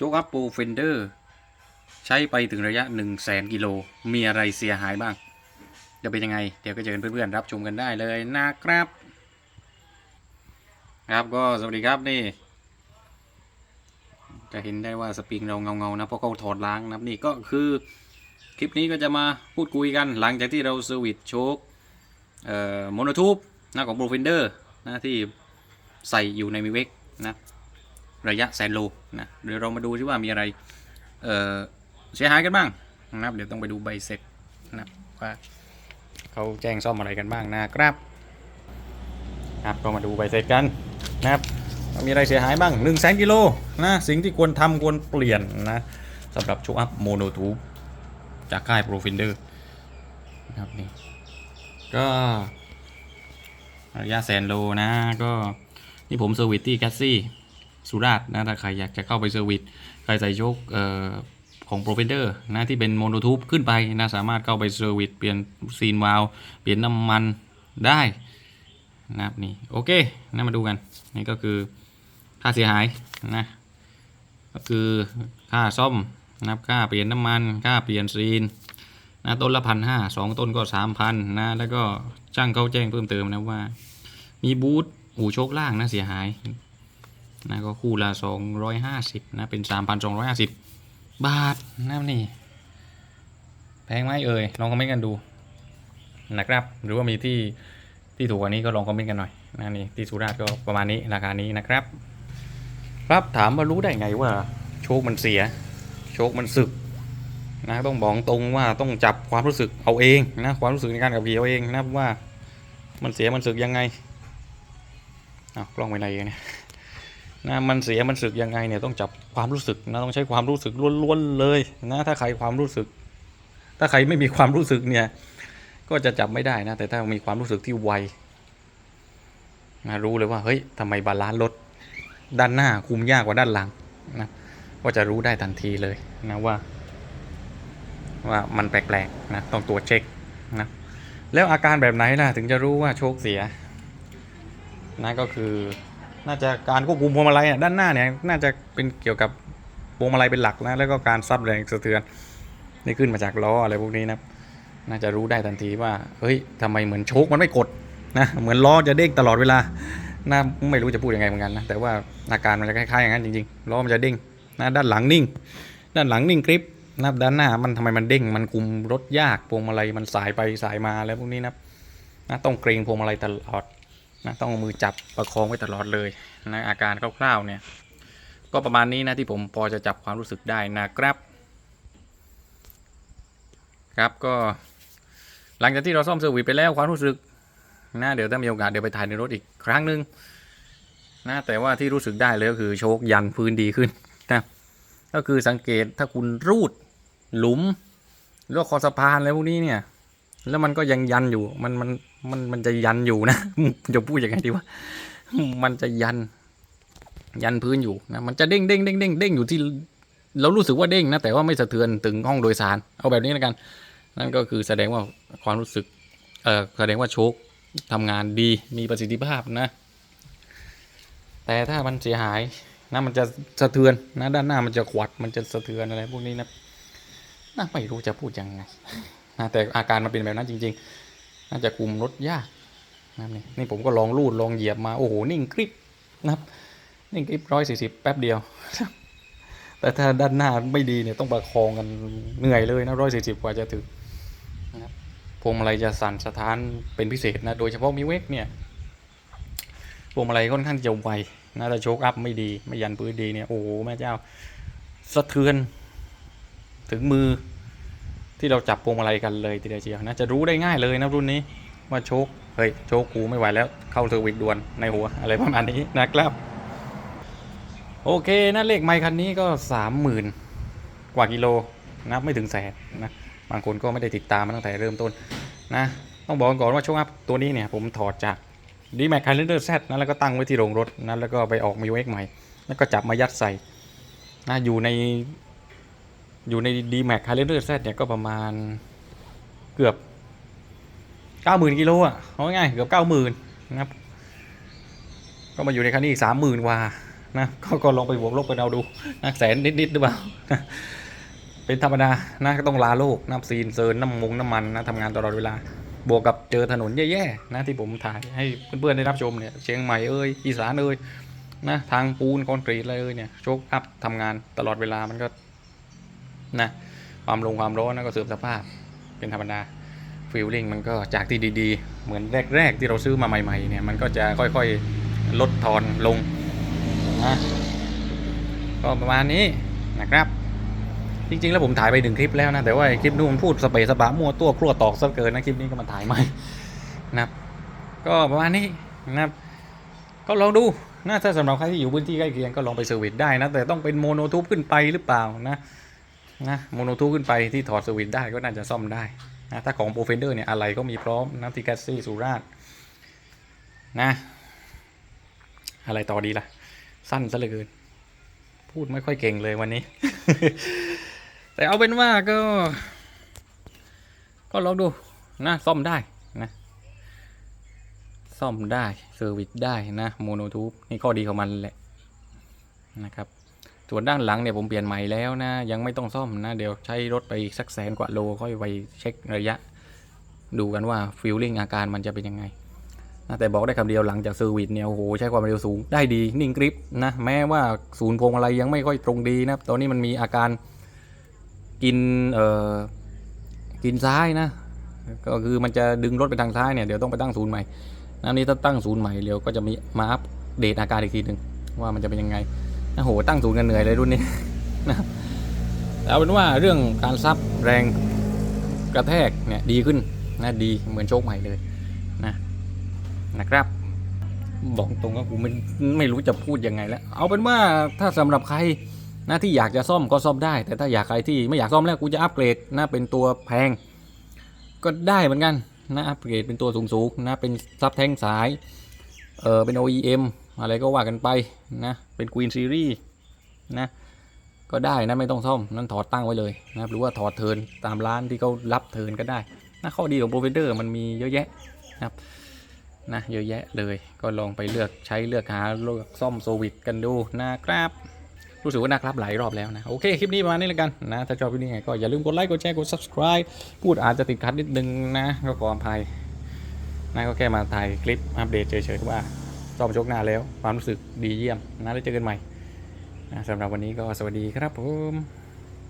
โจ๊กอัพโปรเฟนเดอร์ ใช้ไปถึงระยะ 1 0 0 0 0แสนกิโล มีอะไรเสียหายบ้าง จะเป็นยังไง เดี๋ยวก็เจอเพื่อนๆ รับชมกันได้เลยนะครับ ครับก็สวัสดีครับนี่ จะเห็นได้ว่าสปริงเราเงาๆนะเพราะเขาถอดล้างนะนี่ก็คือคลิปนี้ก็จะมาพูดคุยกันหลังจากที่เราเซอร์วิสโชคเอ่อโมโนทูบนะของโปรเฟนเดอร์นะที่ใส่อยู่ในมิเวกนะ ระยะแสนโลนะเดี๋ยวเรามาดูที่ว่ามีอะไรเเสียหายกันบ้างนะครับเดี๋ยวต้องไปดูใบเสร็จนะครับว่าเขาแจ้งซ่อมอะไรกันบ้างนะครับครับก็มาดูใบเสร็จกันนะครับมีอะไรเสียหายบ้าง1นึ่งแสนกิโลนะสิ่งที่ควรทำควรเปลี่ยนนะสำหรับชว์อัพโมโนทูบจากค่ายโปรฟินเดอร์นะครับนี่ก็ระยะแสนโลนะก็นี่ผมเซอร์วิสที่แคสซี่ สุราษฎร์นะถ้าใครอยากจะเข้าไปเซอร์วิสใครใส่โชคของโปรเฟนเดอร์นะที่เป็นโมโนทูบขึ้นไปนะสามารถเข้าไปเซอร์วิสเปลี่ยนซีนวาลเปลี่ยนน้ำมันได้นะครับนี่โอเคนะมาดูกัน นี่ก็คือค่าเสียหายนะก็คือค่าซ่อมนะครับค่าเปลี่ยนน้ำมัน ค่าเปลี่ยนซีนนะต้นละพันห้าสองต้นก็สามพันนะแล้วก็ช่างเขาแจ้งเพิ่มเติมนะว่า มีบูทอู่โชคล่างนะเสียหาย นะก็คู่ละ250นะเป็น 3,250 บาทนะนี่ แพงไหมเอ่ยลองคอมเมนต์กันดูนะครับ หรือว่ามีที่ที่ถูกกว่านี้ก็ลองคอมเมนต์กันหน่อยนะนี่ที่สุราษฎร์ก็ประมาณนี้ราคานี้นะครับ ครับถามว่ารู้ได้ไงว่า โชคมันเสีย โชคมันสึกนะต้องบอกตรงว่าต้องจับความรู้สึกเอาเองนะความรู้สึกในการขับขี่เอาเองนะว่ามันเสียมันสึกยังไงอ้าวกล้องไปไหนกันเนี่ย นะมันเสียมันสึกยังไงเนี่ยต้องจับความรู้สึกนะต้องใช้ความรู้สึกล้วนๆเลยนะถ้าใครความรู้สึก ถ้าใครไม่มีความรู้สึกเนี่ย ก็จะจับไม่ได้นะ แต่ถ้ามีความรู้สึกที่ไวนะรู้เลยว่าเฮ้ยทำไมบาลานซ์รถด้านหน้าคุมยากกว่าด้านหลังนะก็จะรู้ได้ทันทีเลยนะว่า ว่ามันแปลกๆนะต้องตรวจเช็คนะแล้วอาการแบบไหนล่ะถึงจะรู้ว่าโชคเสียนะก็คือ น่าจะการควบคุมพวงมาลัยอะด้านหน้าเนี่ยน่าจะเป็นเกี่ยวกับพวงมาลัยเป็นหลักนะแล้วก็การซับแรงสะเทือนนี่ขึ้นมาจากล้ออะไรพวกนี้นะน่าจะรู้ได้ทันทีว่าเฮ้ยทำไมเหมือนโชคมันไม่กดนะเหมือนล้อจะเด้งตลอดเวลานะไม่รู้จะพูดยังไงเหมือนกันนะแต่ว่าอาการมันจะคล้ายๆอย่างนั้นจริงๆล้อมันจะเด้งนะด้านหลังนิ่ง ด้านหลังนิ่งกริปนะด้านหน้ามันทำไมมันเด้งมันคุมรถยากพวงมาลัยมันสายไปสายมาอะไรพวกนี้นะนะต้องเกรงพวงมาลัยตลอด นะต้องมือจับประคองไว้ตลอดเลยนะอาการคร่าวๆเนี่ยก็ประมาณนี้นะที่ผมพอจะจับความรู้สึกได้นะครับ ครับก็หลังจากที่เราซ่อมเซอร์วิสไปแล้วความรู้สึกนะเดี๋ยวถ้ามีโอกาสเดี๋ยวไปถ่ายในรถอีกครั้งหนึ่งนะแต่ว่าที่รู้สึกได้เลยก็คือโชคยันพื้นดีขึ้นนะก็คือสังเกตถ้าคุณรูดหลุมหรือว่าคอสะพานอะไรพวกนี้เนี่ย แล้วมันก็ยังยันอยู่ มันมันมันมันจะยันอยู่นะจะพูดยังไงดีวะมันจะยัน ยันพื้นอยู่นะมันจะเด้งเด้งเด้งเด้งเด้งอยู่ที่เรารู้สึกว่าเด้งนะแต่ว่าไม่สะเทือนถึงห้องโดยสาร เอาแบบนี้แล้วกัน นั่นก็คือแสดงว่าความรู้สึกเออแสดงว่าโชคทำงานดีมีประสิทธิภาพนะ แต่ถ้ามันเสียหายนะมันจะสะเทือนนะด้านหน้ามันจะขวัดมันจะสะเทือนอะไรพวกนี้นะน่าไม่รู้จะพูดยังไง นะแต่อาการมันเป็นแบบนั้นจริง ๆ น่าจะคุมรถยากนะครับนี่นี่ผมก็ลองลูดลองเหยียบมาโอ้โหนิ่งกริบนะครับ นิ่งกริบร้อยสี่สิบแป๊บเดียว แต่ถ้าด้านหน้าไม่ดีเนี่ยต้องประคองกันเหนื่อยเลยนะร้อยสี่สิบกว่าจะถึงนะครับพวงมาลัยจะสั่นสะท้านเป็นพิเศษนะโดยเฉพาะมิเวกเนี่ยพวงมาลัยค่อนข้างจะไวนะแต่โชคอัพไม่ดีไม่ยันพื้นดีเนี่ยโอ้โหแม่เจ้าสะเทือนถึงมือ ที่เราจับพวงมาลัยกันเลยทีเดียวเชียวนะจะรู้ได้ง่ายเลยนะรุ่นนี้ว่าโชคเฮ้ยโชคกูไม่ไหวแล้วเข้าเซอร์วิสด่วนในหัวอะไรประมาณนี้นะครับโอเคนะเลขไมค์คันนี้ก็สามหมื่นกว่ากิโลนะไม่ถึงแสนนะบางคนก็ไม่ได้ติดตามมาตั้งแต่เริ่มต้นนะต้องบอกก่อนว่าโชคอัพตัวนี้เนี่ยผมถอดจากดีแม็กคาเลนเดอร์แซนะแล้วก็ตั้งไว้ที่โรงรถนะแล้วก็ไปออกมิวเอ็กใหม่ แล้วก็จับมายัดใส่นะอยู่ใน อยู่ใน d m a x Highlander Z เนี่ยก็ประมาณเกือบ 90,000กิโลอะเอาง่ายเกือบ 90,000นะครับก็มาอยู่ในคันนี้อีก30,000กว่านะก็ก็ลองไปบวกลบกันเอาดูนะแสนนิดๆหรือเปล่าเป็นธรรมดานะก็ต้องลาโลกน้ำซีนเซินน้ำมงน้ำมันนะทำงานตลอดเวลา บวกกับเจอถนนแย่ๆนะที่ผมถ่ายให้เพื่อนๆได้รับชมเนี่ยเชียงใหม่เอ้ยอีสานเอ้ยนะทางปูนคอนกรีตอะไรเอ้ยเนี่ยโชคอัพทำงานตลอดเวลามันก็ นะความลงความร้อนนะก็เสื่อมสภาพเป็นธรรมดาฟิลลิ่งมันก็จากที่ดีๆ เหมือนแรก ๆ ที่เราซื้อมาใหม่ๆเนี่ยมันก็จะค่อยๆลดทอนลงนะก็ประมาณนี้นะครับ จริงๆ แล้วผมถ่ายไปหนึ่งคลิปแล้วนะ แต่ว่าคลิปนู้นมันพูดสเปซสปะมั่วตัวครัวตอกซะเกินนะคลิปนี้ก็มาถ่ายใหม่นะครับ ก็ประมาณนี้นะครับ ก็ลองดูนะถ้าสำหรับใครที่อยู่พื้นที่ใกล้เคียงก็ลองไปเซอร์วิสได้นะ แต่ต้องเป็นโมโนทูบขึ้นไปหรือเปล่านะ นะโมโนทูขึ้นไปที่ถอดเซอร์วิสได้ก็น่าจะซ่อมได้นะถ้าของโปรเฟนเดอร์เนี่ยอะไรก็มีพร้อมนะที่แกสซี่สุราษนะอะไรต่อดีล่ะ สั้นซะเหลือเกิน พูดไม่ค่อยเก่งเลยวันนี้ แต่เอาเป็นว่าก็ ก็ลองดูนะซ่อมได้นะซ่อมได้เซอร์วิสได้นะโมโนทูบนี่ข้อดีของมันแหละนะครับ ส่วนด้านหลังเนี่ยผมเปลี่ยนใหม่แล้วนะ ยังไม่ต้องซ่อมนะ เดี๋ยวใช้รถไปอีกสักแสนกว่าโลค่อยไปเช็คระยะ ดูกันว่าฟิลลิ่งอาการมันจะเป็นยังไงนะแต่บอกได้คำเดียวหลังจากเซอร์วิสเนี่ยโอ้โหใช้ความเร็วสูงได้ดีนิ่งกริปนะแม้ว่าศูนย์พวงมาลัยยังไม่ค่อยตรงดีนะตอนนี้มันมีอาการกินเอ่อกินซ้ายนะ ก็คือมันจะดึงรถไปทางซ้ายเนี่ยเดี๋ยวต้องไปตั้งศูนย์ใหม่นะนี่ถ้าตั้งศูนย์ใหม่เดี๋ยวก็จะมีมาอัปเดตอาการอีกทีหนึ่งว่ามันจะเป็นยังไง นะโหตั้งศูนย์กันเหนื่อยเลยรุ่นนี้นะครับแต่เอาเป็นว่าเรื่องการซับแรงกระแทกเนี่ยดีขึ้นนะดีเหมือนโชคใหม่เลยนะนะครับ บอกตรงก็กูไม่ไม่รู้จะพูดยังไงแล้ว เอาเป็นว่าถ้าสำหรับใครนะที่อยากจะซ่อมก็ซ่อมได้ แต่ถ้าอยากใครที่ไม่อยากซ่อมแล้วกูจะอัปเกรดนะเป็นตัวแพง ก็ได้เหมือนกันนะอัปเกรดเป็นตัวสูงๆนะเป็นซับแท่งสายเออเป็น OEM อะไรก็ว่ากันไปนะ เป็น Queen Series นะ ก็ได้นะไม่ต้องซ่อมนั่นถอดตั้งไว้เลยนะครับหรือว่าถอดเทินตามร้านที่เขารับเทินก็ได้นะข้อดีของโปรเฟเดอร์มันมีเยอะแยะนะครับนะเยอะแยะเลยก็ลองไปเลือกใช้เลือกหาเลือกซ่อมโซวิตกันดูนะครับรู้สึกว่านะครับหลายรอบแล้วนะ โอเค คลิปนี้ประมาณนี้แล้วกันนะ ถ้าชอบคลิปนี้ไงก็อย่าลืมกดไลค์กดแชร์กด subscribe พูดอาจจะติดขัดนิดนึงนะ ก็ขออภัยนะก็แค่มาถ่ายคลิปอัปเดตเฉยๆว่า ซ้อมโชคหน้าแล้ว ความรู้สึกดีเยี่ยมนะแล้วเจอกันใหม่นะสำหรับวันนี้ก็สวัสดีครับผม